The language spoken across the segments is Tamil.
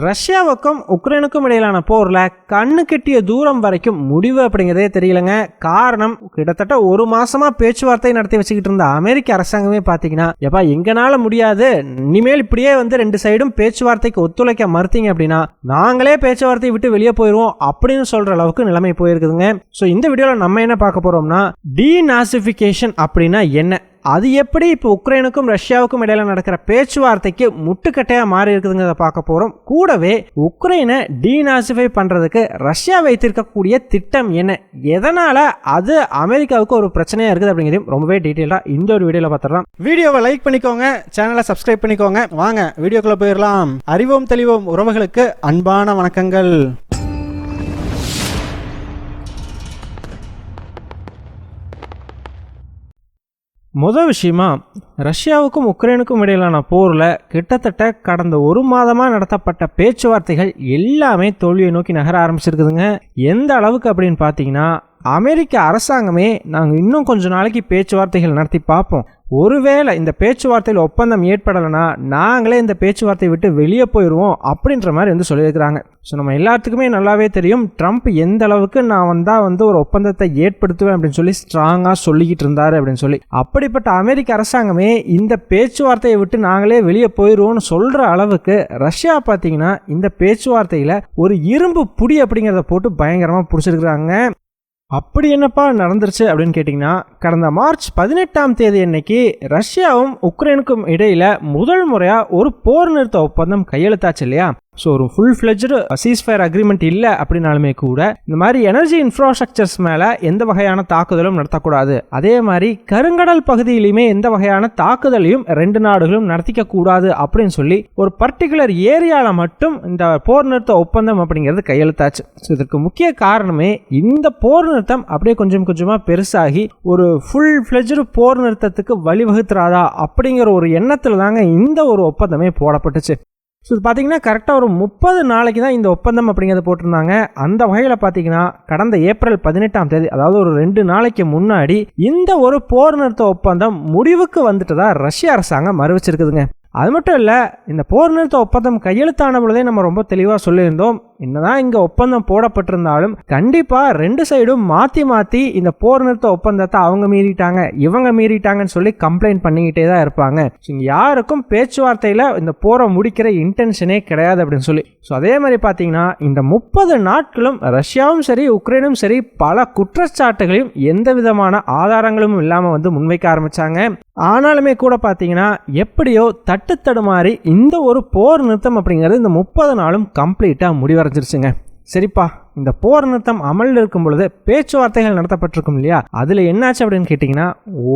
ரஷ்யாவுக்கும் உக்ரைனுக்கும் இடையிலான போரில் கண்ணு கெட்டிய தூரம் வரைக்கும் முடிவு அப்படிங்கிறதே தெரியலங்க. காரணம் கிட்டத்தட்ட ஒரு மாசமா பேச்சுவார்த்தை நடத்தி வச்சுக்கிட்டு இருந்த அமெரிக்க அரசாங்கமே பார்த்தீங்கன்னா எப்பா எங்கனால முடியாது இனிமேல் இப்படியே வந்து ரெண்டு சைடும் பேச்சுவார்த்தைக்கு ஒத்துழைக்க மறுத்தீங்க அப்படின்னா நாங்களே பேச்சுவார்த்தையை விட்டு வெளியே போயிடுவோம் அப்படின்னு சொல்ற அளவுக்கு நிலைமை போயிருக்குதுங்க. ஸோ இந்த வீடியோவில் நம்ம என்ன பார்க்க போறோம்னா டீநாசிஃபிகேஷன் அப்படின்னா என்ன? அது எப்படி இப்போ உக்ரைனுக்கும் ரஷ்யாவுக்கும் இடையில நடக்கிற பேச்சுவார்த்தைக்கு முட்டுக்கட்டையாக மாறி இருக்குதுங்கிறத பார்க்க போகிறோம் கூடவே உக்ரைனை டீநாசிஃபை பண்ணுறதுக்கு ரஷ்யா வைத்திருக்கக்கூடிய திட்டம் என்ன? எதனால் அது அமெரிக்காவுக்கு ஒரு பிரச்சனையாக இருக்குது அப்படிங்கிறதையும் ரொம்பவே டீட்டெயிலாக இந்த ஒரு வீடியோவில் பார்த்துடலாம். வீடியோவை லைக் பண்ணிக்கோங்க சேனலை சப்ஸ்கிரைப் பண்ணிக்கோங்க. வாங்க வீடியோக்குள்ளே போயிடலாம். அறிவோம் தெளிவோம் உறவுகளுக்கு அன்பான வணக்கங்கள். முதல் விஷயமா ரஷ்யாவுக்கும் உக்ரைனுக்கும் இடையிலான போரில் கிட்டத்தட்ட கடந்த ஒரு மாதமாக நடத்தப்பட்ட பேச்சுவார்த்தைகள் எல்லாமே தோல்வியை நோக்கி நகர ஆரம்பிச்சிருக்குதுங்க. எந்த அளவுக்கு அப்படின்னு பார்த்தீங்கன்னா அமெரிக்க அரசாங்கமே நாங்கள் இன்னும் கொஞ்ச நாளைக்கு பேச்சுவார்த்தைகள் நடத்தி பார்ப்போம். ஒருவேளை இந்த பேச்சுவார்த்தையில் ஒப்பந்தம் ஏற்படலைன்னா நாங்களே இந்த பேச்சுவார்த்தையை விட்டு வெளியே போயிடுவோம் அப்படின்ற மாதிரி வந்து சொல்லியிருக்கிறாங்க. ஸோ நம்ம எல்லாத்துக்குமே நல்லாவே தெரியும் ட்ரம்ப் எந்த அளவுக்கு நான் வந்தால் வந்து ஒரு ஒப்பந்தத்தை ஏற்படுத்துவேன் அப்படின்னு சொல்லி ஸ்ட்ராங்காக சொல்லிக்கிட்டு இருந்தார் அப்படின்னு சொல்லி. அப்படிப்பட்ட அமெரிக்க அரசாங்கமே இந்த பேச்சுவார்த்தையை விட்டு நாங்களே வெளியே போயிடுவோம்னு சொல்கிற அளவுக்கு ரஷ்யா பார்த்தீங்கன்னா இந்த பேச்சுவார்த்தையில் ஒரு இரும்பு புடி அப்படிங்கிறத போட்டு பயங்கரமாக பிடிச்சிருக்கிறாங்க. அப்படி என்னப்பா நடந்துருச்சு அப்படின்னு கேட்டிங்கன்னா கடந்த மார்ச் பதினெட்டாம் தேதி அன்னைக்கு ரஷ்யாவும் உக்ரைனுக்கும் இடையில் முதல் முறையாக ஒரு போர் நிறுத்த ஒப்பந்தம் கையெழுத்தாச்சு இல்லையா? ஸோ ஒரு ஃபுல் ஃப்ளெஜ்டு சீஸ்ஃபயர் அக்ரிமெண்ட் இல்லை அப்படின்னாலுமே கூட இந்த மாதிரி எனர்ஜி இன்ஃப்ராஸ்ட்ரக்சர்ஸ் மேலே எந்த வகையான தாக்குதலும் நடத்தக்கூடாது. அதே மாதிரி கருங்கடல் பகுதியிலுமே எந்த வகையான தாக்குதலையும் ரெண்டு நாடுகளும் நடத்திக்க கூடாது அப்படின்னு சொல்லி ஒரு பர்டிகுலர் ஏரியாவில் மட்டும் இந்த போர் நிறுத்த ஒப்பந்தம் அப்படிங்கிறது கையெழுத்தாச்சு. ஸோ இதற்கு முக்கிய காரணமே இந்த போர் நிறுத்தம் அப்படியே கொஞ்சம் கொஞ்சமாக பெருசாகி ஒரு ஃபுல் ஃப்ளெஜ்டு போர் நிறுத்தத்துக்கு வழிவகுத்துறாதா அப்படிங்கிற ஒரு எண்ணத்தில் தாங்க இந்த ஒரு ஒப்பந்தமே போடப்பட்டுச்சு. ஸோ இது பார்த்தீங்கன்னா கரெக்டாக ஒரு முப்பது நாளைக்கு தான் இந்த ஒப்பந்தம் அப்படிங்கிறத போட்டிருந்தாங்க. அந்த வகையில் பார்த்தீங்கன்னா கடந்த ஏப்ரல் பதினெட்டாம் தேதி அதாவது ஒரு ரெண்டு நாளைக்கு முன்னாடி இந்த ஒரு போர் நிறுத்த ஒப்பந்தம் முடிவுக்கு வந்துட்டதா ரஷ்ய அரசாங்கம் அறிவிச்சிருக்குதுங்க. அது மட்டும் இல்லை இந்த போர் நிறுத்த ஒப்பந்தம் கையெழுத்தான பொழுதே நம்ம ரொம்ப தெளிவாக சொல்லியிருந்தோம். என்னதான் இங்கே ஒப்பந்தம் போடப்பட்டிருந்தாலும் கண்டிப்பாக ரெண்டு சைடும் மாற்றி மாற்றி இந்த போர் நிறுத்த ஒப்பந்தத்தை அவங்க மீறிட்டாங்க. இவங்க மீறிட்டாங்கன்னு சொல்லி கம்ப்ளைண்ட் பண்ணிக்கிட்டே தான் இருப்பாங்க. ஸோ இங்கே யாருக்கும் பேச்சுவார்த்தையில் இந்த போரை முடிக்கிற இன்டென்ஷனே கிடையாது அப்படின்னு சொல்லி. ஸோ அதே மாதிரி பார்த்தீங்கன்னா இந்த முப்பது நாட்களும் ரஷ்யாவும் சரி உக்ரைனும் சரி பல குற்றச்சாட்டுகளையும் எந்த விதமான ஆதாரங்களும் இல்லாமல் வந்து முன்வைக்க ஆரம்பித்தாங்க ஆனாலுமே கூட பார்த்தீங்கன்னா எப்படியோ தட்டு தடுமாறி இந்த ஒரு போர் நிறுத்தம் அப்படிங்கிறது இந்த முப்பது நாளும் கம்ப்ளீட்டாக முடிவடைஞ்சிருச்சுங்க சரிப்பா இந்த போர் நிறுத்தம் அமலில் இருக்கும் பொழுது பேச்சுவார்த்தைகள் நடத்தப்பட்டிருக்கும் இல்லையா? அதில் என்னாச்சு அப்படின்னு கேட்டிங்கன்னா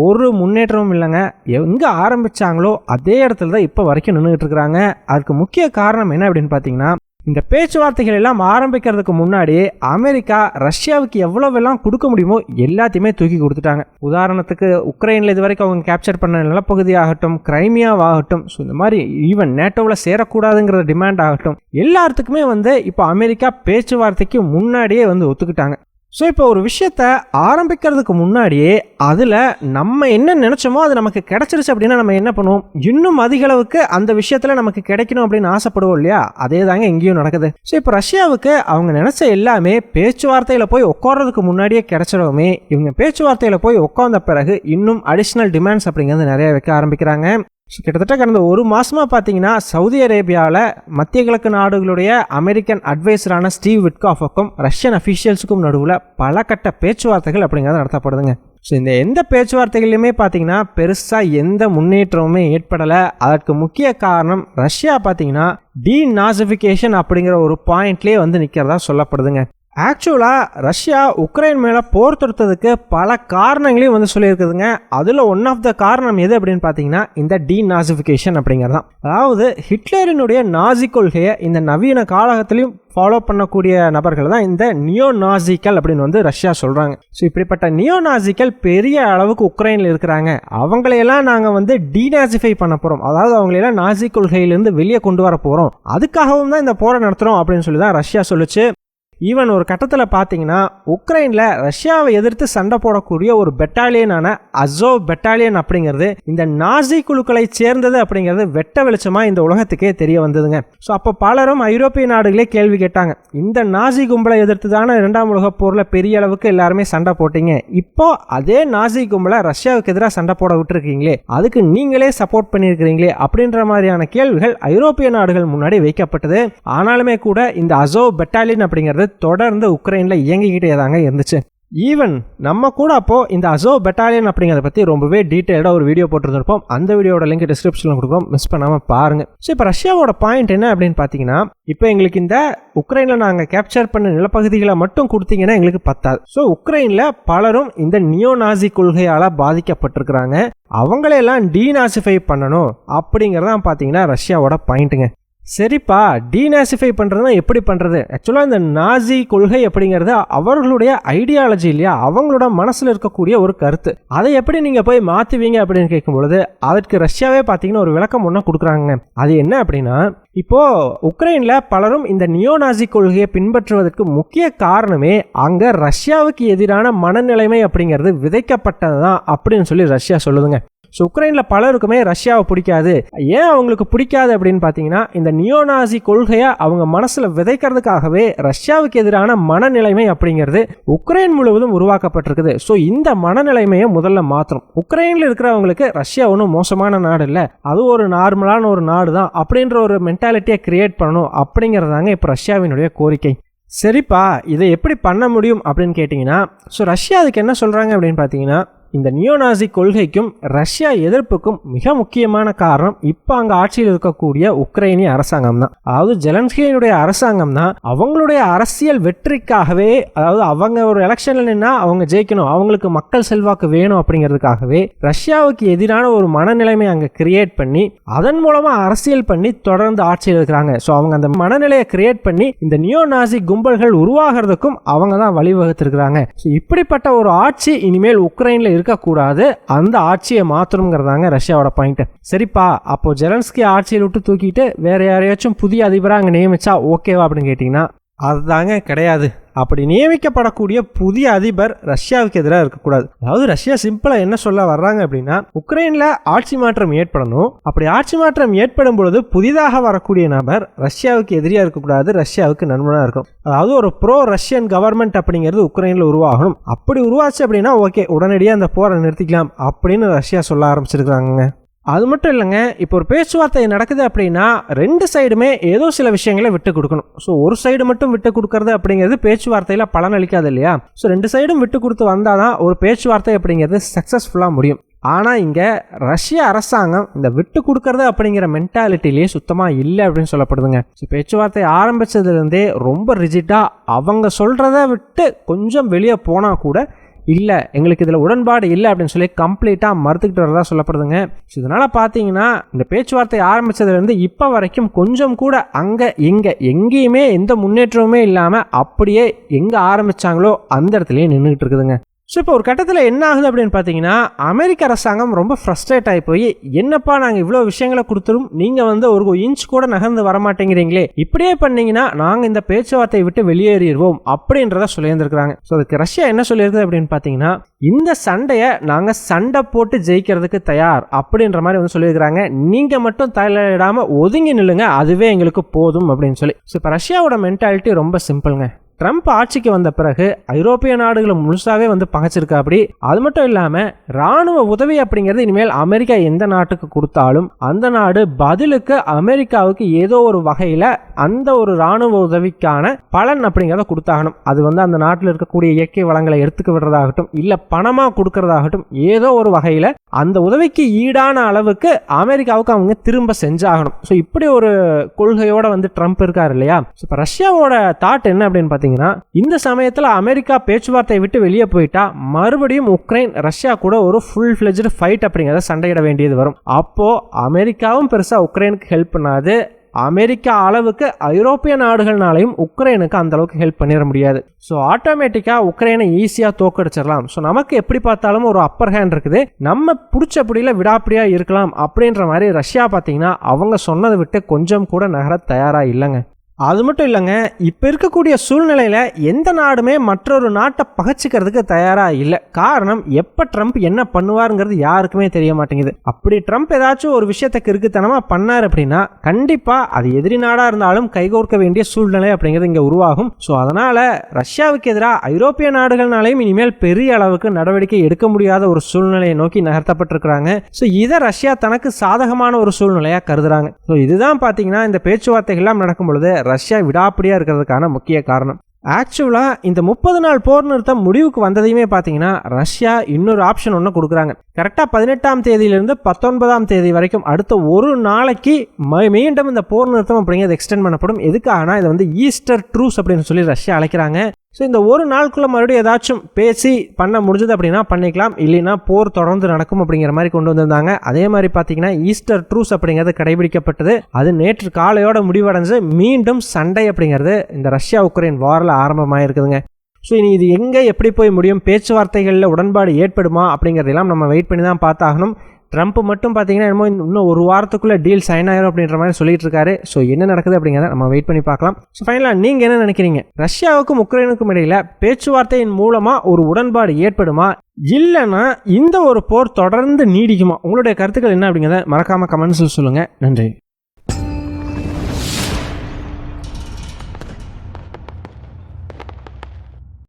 ஒரு முன்னேற்றமும் இல்லைங்க. எங்கே ஆரம்பித்தாங்களோ அதே இடத்துல தான் இப்போ வரைக்கும் நின்றுக்கிட்டு இருக்கிறாங்க. அதுக்கு முக்கிய காரணம் என்ன அப்படின்னு பார்த்தீங்கன்னா இந்த பேச்சுவார்த்தைகள் எல்லாம் ஆரம்பிக்கிறதுக்கு முன்னாடியே அமெரிக்கா ரஷ்யாவுக்கு எவ்வளவெல்லாம் கொடுக்க முடியுமோ எல்லாத்தையுமே தூக்கி கொடுத்துட்டாங்க. உதாரணத்துக்கு உக்ரைனில் இது வரைக்கும் அவங்க கேப்சர் பண்ண நிலப்பகுதி ஆகட்டும் கிரைமியாவாகட்டும் ஸோ இந்த மாதிரி ஈவன் நேட்டோவில் சேரக்கூடாதுங்கிற டிமாண்ட் ஆகட்டும் எல்லாத்துக்குமே வந்து இப்போ அமெரிக்கா பேச்சுவார்த்தைக்கு முன்னாடியே வந்து ஒத்துக்கிட்டாங்க. ஸோ இப்போ ஒரு விஷயத்த ஆரம்பிக்கிறதுக்கு முன்னாடியே அதில் நம்ம என்ன நினச்சோமோ அது நமக்கு கிடைச்சிருச்சு அப்படின்னா நம்ம என்ன பண்ணுவோம்? இன்னும் அதிக அளவுக்கு அந்த விஷயத்தில் நமக்கு கிடைக்கணும் அப்படின்னு ஆசைப்படுவோம் இல்லையா? அதே தாங்க எங்கேயும் நடக்குது. ஸோ இப்போ ரஷ்யாவுக்கு அவங்க நினச்ச எல்லாமே பேச்சுவார்த்தையில் போய் உட்கார்றதுக்கு முன்னாடியே கிடச்சிடவுமே இவங்க பேச்சுவார்த்தையில் போய் உட்கார்ந்த பிறகு இன்னும் அடிஷ்னல் டிமாண்ட்ஸ் அப்படிங்கிறது நிறைய வைக்க ஆரம்பிக்கிறாங்க. கிட்டத்தட்ட கடந்த ஒரு மாதமாக பார்த்தீங்கன்னா சவுதி அரேபியாவில் மத்திய கிழக்கு நாடுகளுடைய அமெரிக்கன் அட்வைசரான ஸ்டீவ் விட்காஃபுக்கும் ரஷ்யன் அஃபீஷியல்ஸுக்கும் நடுவில் பல கட்ட பேச்சுவார்த்தைகள் அப்படிங்கிறது நடத்தப்படுதுங்க. ஸோ இந்த எந்த பேச்சுவார்த்தைகளையுமே பார்த்தீங்கன்னா பெருசாக எந்த முன்னேற்றமுமே ஏற்படலை. அதற்கு முக்கிய காரணம் ரஷ்யா பார்த்தீங்கன்னா டீநாசிஃபிகேஷன் அப்படிங்கிற ஒரு பாயிண்ட்லேயே வந்து நிற்கிறதா சொல்லப்படுதுங்க. ஆக்சுவலாக ரஷ்யா உக்ரைன் மேலே போர் தொடுத்ததுக்கு பல காரணங்களையும் வந்து சொல்லியிருக்குதுங்க. அதில் ஒன் ஆஃப் த காரணம் எது அப்படின்னு பார்த்தீங்கன்னா இந்த டீநாசிஃபிகேஷன் அப்படிங்கிறது தான் அதாவது ஹிட்லரினுடைய நாசி கொள்கையை இந்த நவீன காலகத்திலையும் ஃபாலோ பண்ணக்கூடிய நபர்கள் தான் இந்த நியோ நாசிக்கல் அப்படின்னு வந்து ரஷ்யா சொல்கிறாங்க ஸோ இப்படிப்பட்ட நியோ நாசிக்கல் பெரிய அளவுக்கு உக்ரைனில் இருக்கிறாங்க. அவங்களையெல்லாம் நாங்கள் வந்து டீநாசிஃபை பண்ண போகிறோம் அதாவது அவங்களையெல்லாம் நாசி கொள்கையிலேருந்து வெளியே கொண்டு வர போகிறோம் அதுக்காகவும் தான் இந்த போரை நடத்துகிறோம் அப்படின்னு சொல்லி தான் ரஷ்யா சொல்லிச்சு. ஈவன் ஒரு கட்டத்தில் பார்த்தீங்கன்னா உக்ரைனில் ரஷ்யாவை எதிர்த்து சண்டை போடக்கூடிய ஒரு பெட்டாலியனான அசோ பெட்டாலியன் அப்படிங்கிறது இந்த நாசி குழுக்களை சேர்ந்தது அப்படிங்கிறது வெட்ட வெளிச்சமாக இந்த உலகத்துக்கே தெரிய வந்ததுங்க. ஸோ அப்போ பலரும் ஐரோப்பிய நாடுகளே கேள்வி கேட்டாங்க. இந்த நாசி கும்பலை எதிர்த்து தானே இரண்டாம் உலக போரில் பெரிய அளவுக்கு எல்லாருமே சண்டை போட்டீங்க. இப்போ அதே நாசி கும்பலை ரஷ்யாவுக்கு எதிராக சண்டை போட விட்டுருக்கீங்களே அதுக்கு நீங்களே சப்போர்ட் பண்ணியிருக்கிறீங்களே அப்படின்ற மாதிரியான கேள்விகள் ஐரோப்பிய நாடுகள் முன்னாடி வைக்கப்பட்டது. ஆனாலுமே கூட இந்த அசோ பெட்டாலியன் அப்படிங்கிறது தொடர்ந்து உக்ரைனில் இயங்கிக்கிட்டே தாங்க இருந்துச்சு. ஈவன் நம்ம கூட அப்போ இந்த அசோ பெட்டாலியன் அப்படிங்கிறத பற்றி ரொம்பவே டீட்டெயிலாக ஒரு வீடியோ போட்டிருந்திருப்போம். அந்த வீடியோட லிங்க் டிஸ்கிரிப்ஷனில் கொடுக்குறோம். மிஸ் பண்ணாமல் பாருங்க. ஸோ இப்போ ரஷ்யாவோட பாயிண்ட் என்ன அப்படின்னு பார்த்தீங்கன்னா இப்போ எங்களுக்கு இந்த உக்ரைனில் நாங்கள் கேப்சர் பண்ண நிலப்பகுதிகளை மட்டும் கொடுத்தீங்கன்னா எங்களுக்கு பத்தாது. ஸோ உக்ரைனில் பலரும் இந்த நியோநாசி கொள்கையால் பாதிக்கப்பட்டிருக்கிறாங்க. அவங்களையெல்லாம் டீநாசிஃபை பண்ணணும் அப்படிங்கிறதான் பார்த்தீங்கன்னா ரஷ்யாவோட பாயிண்ட்டுங்க சரிப்பா டீநாசிஃபை பண்ணுறதுனா எப்படி பண்ணுறது ஆக்சுவலாக இந்த நாசி கொள்கை அப்படிங்கிறது அவர்களுடைய ஐடியாலஜி இல்லையா? அவங்களோட மனசில் இருக்கக்கூடிய ஒரு கருத்து. அதை எப்படி நீங்கள் போய் மாற்றுவீங்க அப்படின்னு கேட்கும்பொழுது அதற்கு ரஷ்யாவே பார்த்தீங்கன்னா ஒரு விளக்கம் ஒன்றா கொடுக்குறாங்க அது என்ன அப்படின்னா இப்போது உக்ரைனில் பலரும் இந்த நியோநாசி கொள்கையை பின்பற்றுவதற்கு முக்கிய காரணமே அங்கே ரஷ்யாவுக்கு எதிரான மனநிலைமை அப்படிங்கிறது விதைக்கப்பட்டது தான் அப்படின்னு சொல்லி ரஷ்யா சொல்லுதுங்க. ஸோ உக்ரைனில் பலருக்குமே ரஷ்யாவை பிடிக்காது. ஏன் அவங்களுக்கு பிடிக்காது அப்படின்னு பார்த்தீங்கன்னா இந்த நியோநாசி கொள்கையை அவங்க மனசில் விதைக்கிறதுக்காகவே ரஷ்யாவுக்கு எதிரான மனநிலைமை அப்படிங்கிறது உக்ரைன் முழுவதும் உருவாக்கப்பட்டிருக்குது. ஸோ இந்த மனநிலைமையை முதல்ல மாற்றும் உக்ரைனில் இருக்கிறவங்களுக்கு ரஷ்யா ஒன்றும் மோசமான நாடு இல்லை. அது ஒரு நார்மலான ஒரு நாடு தான் அப்படின்ற ஒரு மென்டாலிட்டியை கிரியேட் பண்ணணும் அப்படிங்கிறதாங்க இப்போ ரஷ்யாவினுடைய கோரிக்கை. சரிப்பா இதை எப்படி பண்ண முடியும் அப்படின்னு கேட்டிங்கன்னா ஸோ ரஷ்யா அதுக்கு என்ன சொல்கிறாங்க அப்படின்னு பார்த்தீங்கன்னா இந்த நியோநாசி கொள்கைக்கும் ரஷ்யா எதிர்ப்புக்கும் மிக முக்கியமான காரணம் இப்போ அங்கே ஆட்சியில் இருக்கக்கூடிய உக்ரைனிய அரசாங்கம் தான். அதாவது ஜெலன்ஸ்கியினுடைய அரசாங்கம் தான் அவங்களுடைய அரசியல் வெற்றிக்காகவே அதாவது அவங்க ஒரு எலெக்ஷனில் நின்னா அவங்க ஜெயிக்கணும் அவங்களுக்கு மக்கள் செல்வாக்கு வேணும் அப்படிங்கிறதுக்காகவே ரஷ்யாவுக்கு எதிரான ஒரு மனநிலைமை அங்கே கிரியேட் பண்ணி அதன் மூலமாக அரசியல் பண்ணி தொடர்ந்து ஆட்சியில் இருக்கிறாங்க. ஸோ அவங்க அந்த மனநிலையை கிரியேட் பண்ணி இந்த நியோநாசி கும்பல்கள் உருவாகிறதுக்கும் அவங்க தான் வழிவகுத்திருக்கிறாங்க. ஸோ இப்படிப்பட்ட ஒரு ஆட்சி இனிமேல் உக்ரைனில் இருக்கக்கூடாது அந்த ஆட்சியை மாற்றணுங்கிறதாங்க ரஷ்யாவோட பாயிண்ட் சரிப்பா அப்போ ஜெலன்ஸ்கி ஆட்சியில் விட்டு தூக்கிட்டு வேற யாரையாச்சும் புதிய அதிபராக அங்கே நியமிச்சா ஓகேவா அப்படின்னு கேட்டிங்கன்னா அதுதாங்க கிடையாது. அப்படி நியமிக்கப்படக்கூடிய புதிய அதிபர் ரஷ்யாவுக்கு எதிராக இருக்கக்கூடாது. அதாவது ரஷ்யா சிம்பிளாக என்ன சொல்ல வர்றாங்க அப்படின்னா உக்ரைனில் ஆட்சி மாற்றம் ஏற்படணும். அப்படி ஆட்சி மாற்றம் ஏற்படும் பொழுது புதிதாக வரக்கூடிய நபர் ரஷ்யாவுக்கு எதிரியாக இருக்கக்கூடாது ரஷ்யாவுக்கு நண்பனாக இருக்கும் அதாவது ஒரு ப்ரோ ரஷ்யன் கவர்மெண்ட் அப்படிங்கிறது உக்ரைனில் உருவாகணும். அப்படி உருவாச்சு அப்படின்னா ஓகே உடனடியாக அந்த போரை நிறுத்திக்கலாம் அப்படின்னு ரஷ்யா சொல்ல ஆரம்பிச்சிருக்காங்க அது மட்டும் இல்லைங்க இப்போ ஒரு பேச்சுவார்த்தை நடக்குது அப்படின்னா ரெண்டு சைடுமே ஏதோ சில விஷயங்களை விட்டு கொடுக்கணும். ஸோ ஒரு சைடு மட்டும் விட்டு கொடுக்கறது அப்படிங்கிறது பேச்சுவார்த்தையில் பலனளிக்காது இல்லையா? ஸோ ரெண்டு சைடும் விட்டு கொடுத்து வந்தால் தான் ஒரு பேச்சுவார்த்தை அப்படிங்கிறது சக்ஸஸ்ஃபுல்லாக முடியும். ஆனால் இங்கே ரஷ்ய அரசாங்கம் இந்த விட்டு கொடுக்கறது அப்படிங்கிற மென்டாலிட்டிலேயே சுத்தமாக இல்லை அப்படின்னு சொல்லப்படுதுங்க. ஸோ பேச்சுவார்த்தை ஆரம்பித்ததுலேருந்தே ரொம்ப ரிஜிட்டாக அவங்க சொல்கிறத விட்டு கொஞ்சம் வெளியே போனால் கூட இல்லை எங்களுக்கு இதில் உடன்பாடு இல்லை அப்படின்னு சொல்லி கம்ப்ளீட்டாக மறுத்துக்கிட்டு வரதா சொல்லப்படுதுங்க. ஸோ இதனால் பார்த்தீங்கன்னா இந்த பேச்சுவார்த்தை ஆரம்பித்ததுலேருந்து இப்போ வரைக்கும் கொஞ்சம் கூட அங்கே எங்கே எங்கேயுமே எந்த முன்னேற்றமுமே இல்லாமல் அப்படியே எங்கே ஆரம்பித்தாங்களோ அந்த இடத்துலையே நின்றுக்கிட்டு இருக்குதுங்க. ஸோ இப்போ ஒரு கட்டத்தில் என்ன ஆகுது அப்படின்னு பார்த்தீங்கன்னா அமெரிக்க அரசாங்கம் ரொம்ப ஃப்ரஸ்ட்ரேட் ஆகி போய் என்னப்பா நாங்கள் இவ்வளோ விஷயங்களை கொடுத்துரும் நீங்கள் வந்து ஒரு இன்ச் கூட நகர்ந்து வரமாட்டேங்கிறீங்களே இப்படியே பண்ணீங்கன்னா நாங்கள் இந்த பேச்சுவார்த்தையை விட்டு வெளியேறிடுவோம் அப்படின்றத சொல்லியிருந்திருக்கிறாங்க. ஸோ அதுக்கு ரஷ்யா என்ன சொல்லியிருக்குது அப்படின்னு பார்த்தீங்கன்னா இந்த சண்டையை நாங்கள் சண்டை போட்டு ஜெயிக்கிறதுக்கு தயார் அப்படின்ற மாதிரி வந்து சொல்லியிருக்கிறாங்க. நீங்கள் மட்டும் தலையிடாமல் ஒதுங்கி நில்லுங்க அதுவே எங்களுக்கு போதும் அப்படின்னு சொல்லி. ஸோ இப்போ ரஷ்யாவோட மென்டாலிட்டி ரொம்ப சிம்பிளுங்க ட்ரம்ப் ஆட்சிக்கு வந்த பிறகு ஐரோப்பிய நாடுகளை முழுசாவே வந்து பகைச்சிருக்கா அப்படி அது மட்டும் இல்லாமல் ராணுவ உதவி அப்படிங்கிறது இனிமேல் அமெரிக்கா எந்த நாட்டுக்கு கொடுத்தாலும் அந்த நாடு பதிலுக்கு அமெரிக்காவுக்கு ஏதோ ஒரு வகையில் அந்த ஒரு ராணுவ உதவிக்கான பலன் அப்படிங்கிறத கொடுத்தாகணும். அது வந்து அந்த நாட்டில் இருக்கக்கூடிய இயற்கை வளங்களை எடுத்துக்க விடுறதாகட்டும் இல்லை பணமாக கொடுக்கறதாகட்டும் ஏதோ ஒரு வகையில் அந்த உதவிக்கு ஈடான அளவுக்கு அமெரிக்காவுக்கு அவங்க திரும்ப செஞ்சாகணும். ஸோ இப்படி ஒரு கொள்கையோட வந்து ட்ரம்ப் இருக்கார் இல்லையா? ஸோ இப்போ ரஷ்யாவோட தாட் என்ன அப்படின்னு பார்த்தீங்கன்னா இந்த சமயத்தில் அமெரிக்கா பேச்சுவார்த்தையை விட்டு வெளியே போயிட்டா மறுபடியும் உக்ரைன் ரஷ்யா கூட ஒரு ஃபுல் ஃபிளெஜ்டு ஃபைட் அப்படிங்கிறத சண்டையிட வேண்டியது வரும். அப்போ அமெரிக்காவும் பெருசாக உக்ரைனுக்கு ஹெல்ப் பண்ணாது. அமெரிக்கா அளவுக்கு ஐரோப்பிய நாடுகள்னாலையும் உக்ரைனுக்கு அந்த அளவுக்கு ஹெல்ப் பண்ணிட முடியாது. ஸோ ஆட்டோமேட்டிக்காக உக்ரைனை ஈஸியாக தோக்கடிச்சிடலாம். ஸோ நமக்கு எப்படி பார்த்தாலும் ஒரு அப்பர் ஹேண்ட் இருக்குது. நம்ம பிடிச்சபடியில் விடாப்பிடியாக இருக்கலாம் அப்படின்ற மாதிரி ரஷ்யா பார்த்தீங்கன்னா அவங்க சொன்னதை விட்டு கொஞ்சம் கூட நகர தயாராக இல்லைங்க. அது மட்டும் இல்லைங்க இப்போ இருக்கக்கூடிய சூழ்நிலையில் எந்த நாடுமே மற்றொரு நாட்டை பகச்சிக்கிறதுக்கு தயாராக இல்லை. காரணம் எப்போ ட்ரம்ப் என்ன பண்ணுவாருங்கிறது யாருக்குமே தெரிய மாட்டேங்குது. அப்படி ட்ரம்ப் ஏதாச்சும் ஒரு விஷயத்தை கிறுக்குத்தனமாக பண்ணார் அப்படின்னா கண்டிப்பாக அது எதிரி நாடாக இருந்தாலும் கைகோர்க்க வேண்டிய சூழ்நிலை அப்படிங்கிறது இங்கே உருவாகும். ஸோ அதனால் ரஷ்யாவுக்கு எதிராக ஐரோப்பிய நாடுகள்னாலையும் இனிமேல் பெரிய அளவுக்கு நடவடிக்கை எடுக்க முடியாத ஒரு சூழ்நிலையை நோக்கி நகர்த்தப்பட்டிருக்கிறாங்க. ஸோ இதை ரஷ்யா தனக்கு சாதகமான ஒரு சூழ்நிலையாக கருதுறாங்க. ஸோ இதுதான் பார்த்தீங்கன்னா இந்த பேச்சுவார்த்தைகள்லாம் நடக்கும் பொழுது ரஷ்யா விடாப்படியாக இருக்கிறதுக்கான முக்கிய காரணம். ஆக்சுவலாக இந்த முப்பது நாள் போர் நிறுத்தம் முடிவுக்கு வந்ததையுமே பார்த்தீங்கன்னா ரஷ்யா இன்னொரு ஆப்ஷன் ஒன்று கொடுக்குறாங்க. கரெக்டாக பதினெட்டாம் தேதியிலிருந்து பத்தொன்பதாம் தேதி வரைக்கும் அடுத்த ஒரு நாளைக்கு ம- மீண்டும் இந்த போர் நிறுத்தம் அப்படிங்கிறது எக்ஸ்டெண்ட் பண்ணப்படும். எதுக்காகனா இதை வந்து ஈஸ்டர் ட்ரூஸ் அப்படின்னு சொல்லி ரஷ்யா அழைக்கிறாங்க. ஸோ இந்த ஒரு நாளுக்குள்ளே மறுபடியும் ஏதாச்சும் பேசி பண்ண முடிஞ்சது அப்படின்னா பண்ணிக்கலாம். இல்லைன்னா போர் தொடர்ந்து நடக்கும் அப்படிங்கிற மாதிரி கொண்டு வந்திருந்தாங்க. அதே மாதிரி பார்த்தீங்கன்னா ஈஸ்டர் ட்ரூஸ் அப்படிங்கிறது கடைபிடிக்கப்பட்டது. அது நேற்று காலையோட முடிவடைஞ்சு மீண்டும் சண்டை அப்படிங்கிறது இந்த ரஷ்யா உக்ரைன் வாரில் ஆரம்பமாயிருக்குதுங்க. ஸோ இனி இது எங்கே எப்படி போய் முடியும்? பேச்சுவார்த்தைகளில் உடன்பாடு ஏற்படுமா அப்படிங்கிறதெல்லாம் நம்ம வெயிட் பண்ணி தான் பார்த்தாகணும். ட்ரம்ப் மட்டும் பார்த்தீங்கன்னா என்னமோ இன்னும் ஒரு வாரத்துக்குள்ளே டீல் சைன் ஆயிரும் அப்படின்ற மாதிரி சொல்லிட்டு இருக்காரு ஸோ என்ன நடக்குது அப்படிங்கிறத நம்ம வெயிட் பண்ணி பார்க்கலாம். ஸோ ஃபைனலாக நீங்கள் என்ன நினைக்கிறீங்க? ரஷ்யாவுக்கும் உக்ரைனுக்கும் இடையில் பேச்சுவார்த்தையின் மூலமாக ஒரு உடன்பாடு ஏற்படுமா? இல்லைன்னா இந்த ஒரு போர் தொடர்ந்து நீடிக்குமா? உங்களுடைய கருத்துக்கள் என்ன அப்படிங்கிறத மறக்காமல் கமெண்ட்ஸில் சொல்லுங்கள் நன்றி.